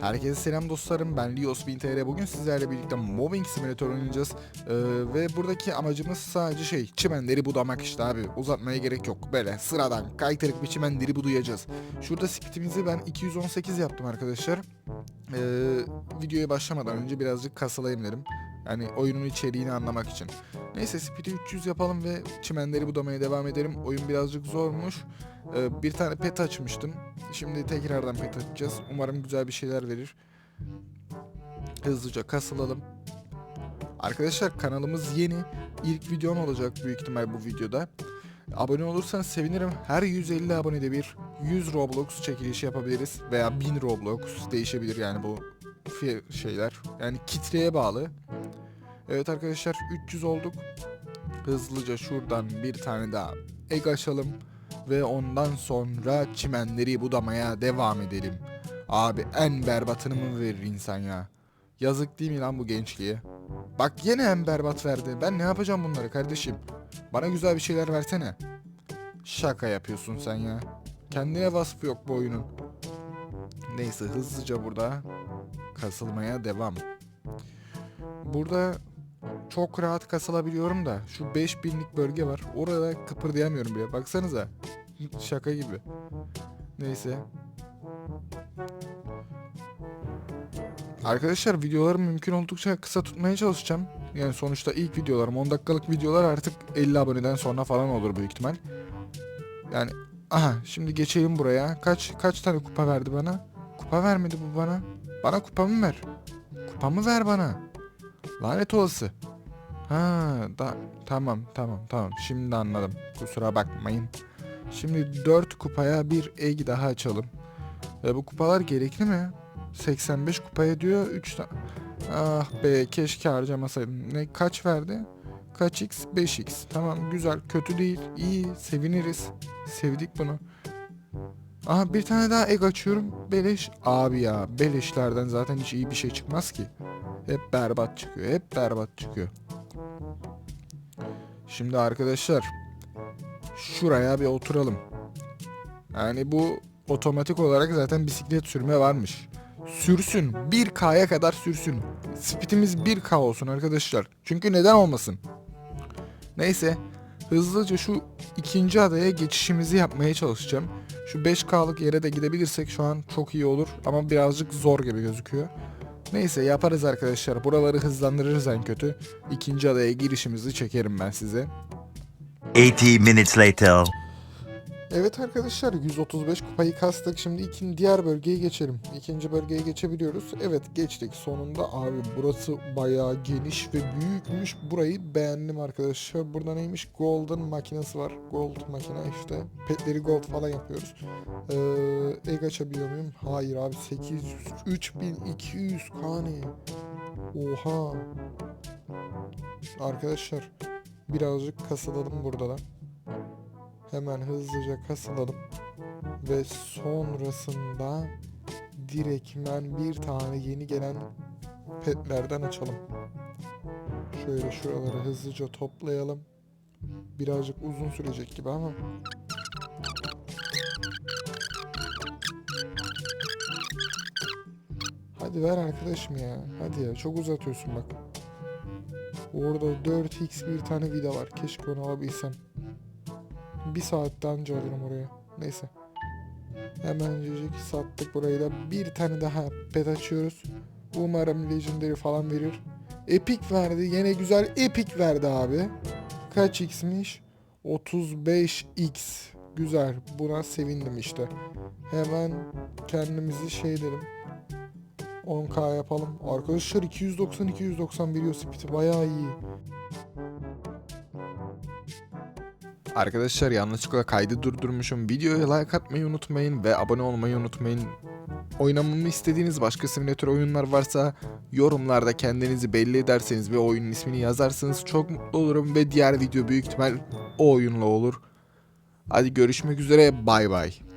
Herkese selam dostlarım. Ben Lios 1000TR bugün sizlerle birlikte Moving Simulator oynayacağız. Ee, ve buradaki amacımız sadece şey çimenleri budamak işte abi. Uzatmaya gerek yok. Böyle sıradan kaytırık bir çimenleri budayacağız. Şurada speedimizi ben 218 yaptım arkadaşlar. Ee, videoya başlamadan önce birazcık kasılayım dedim yani oyunun içeriğini anlamak için Neyse speed'i 300 yapalım ve çimenleri budamaya devam edelim oyun birazcık zormuş Ee, bir tane pet açmıştım Şimdi tekrardan pet açacağız. Umarım güzel bir şeyler verir. Hızlıca kasılalım. Arkadaşlar kanalımız yeni. İlk videom olacak büyük ihtimal bu videoda. Abone olursanız sevinirim. Her 150 abonede bir 100 Roblox çekilişi yapabiliriz. Veya 1000 Roblox değişebilir yani bu şeyler. Yani kitleye bağlı. Evet arkadaşlar 300 olduk. Hızlıca şuradan bir tane daha egg açalım ve ondan sonra çimenleri budamaya devam edelim. Abi en berbatını mı verir insan ya? Yazık değil mi lan bu gençliğe? Bak yine en berbat verdi. Ben ne yapacağım bunları kardeşim? Bana güzel bir şeyler versene. Şaka yapıyorsun sen ya. Kendine vasfı yok bu oyunun. Neyse hızlıca burada kasılmaya devam. Burada çok rahat kasılabiliyorum da şu 5000'lik bölge var. Orada kıpırdayamıyorum bile. Baksanıza. Şaka gibi. Neyse. Arkadaşlar videoları mümkün oldukça kısa tutmaya çalışacağım. Yani sonuçta ilk videolarım 10 dakikalık videolar artık 50 aboneden sonra falan olur büyük ihtimal. Yani aha şimdi geçeyim buraya. Kaç kaç tane kupa verdi bana? Kupa vermedi bu bana. Bana kupamı ver. Kupamı ver bana. Lanet olası. Ha, da tamam tamam tamam. Şimdi anladım. Kusura bakmayın. Şimdi 4 kupaya bir egg daha açalım. E, bu kupalar gerekli mi? 85 kupaya diyor 3 tane. Ah be keşke harcamasaydım. Ne kaç verdi? Kaç x? 5x. Tamam güzel kötü değil. İyi seviniriz. Sevdik bunu. Aha bir tane daha egg açıyorum. Beleş. Abi ya beleşlerden zaten hiç iyi bir şey çıkmaz ki. Hep berbat çıkıyor. Hep berbat çıkıyor. Şimdi arkadaşlar şuraya bir oturalım. Yani bu otomatik olarak zaten bisiklet sürme varmış. Sürsün. 1K'ya kadar sürsün. Speedimiz 1K olsun arkadaşlar. Çünkü neden olmasın? Neyse. Hızlıca şu ikinci adaya geçişimizi yapmaya çalışacağım. Şu 5K'lık yere de gidebilirsek şu an çok iyi olur. Ama birazcık zor gibi gözüküyor. Neyse yaparız arkadaşlar. Buraları hızlandırırız en kötü. İkinci adaya girişimizi çekerim ben size. 80 minutes later. Evet arkadaşlar 135 kupayı kastık. Şimdi ikinci diğer bölgeye geçelim. İkinci bölgeye geçebiliyoruz. Evet geçtik sonunda. Abi burası bayağı geniş ve büyükmüş. Burayı beğendim arkadaşlar. Burada neymiş? Golden makinesi var. Gold makine işte. Petleri gold falan yapıyoruz. Ee, egg açabiliyor muyum? Hayır abi 800 3200 kane. Oha. Arkadaşlar birazcık kasılalım burada da. Hemen hızlıca kasılalım. Ve sonrasında direktmen bir tane yeni gelen petlerden açalım. Şöyle şuraları hızlıca toplayalım. Birazcık uzun sürecek gibi ama. Hadi ver arkadaşım ya. Hadi ya çok uzatıyorsun bak. Orada 4x bir tane vida var. Keşke onu alabilsem. Bir saatte anca alırım oraya. Neyse. Hemencecik sattık burayı da. Bir tane daha pet açıyoruz. Umarım Legendary falan verir. Epic verdi. Yine güzel Epic verdi abi. Kaç x'miş? 35x. Güzel. Buna sevindim işte. Hemen kendimizi şey dedim. 10k yapalım. Arkadaşlar 290 290 veriyor speed'i bayağı iyi. Arkadaşlar yanlışlıkla kaydı durdurmuşum. Videoya like atmayı unutmayın ve abone olmayı unutmayın. Oynamamı istediğiniz başka simülatör oyunlar varsa yorumlarda kendinizi belli ederseniz ve oyunun ismini yazarsanız çok mutlu olurum ve diğer video büyük ihtimal o oyunla olur. Hadi görüşmek üzere bay bay.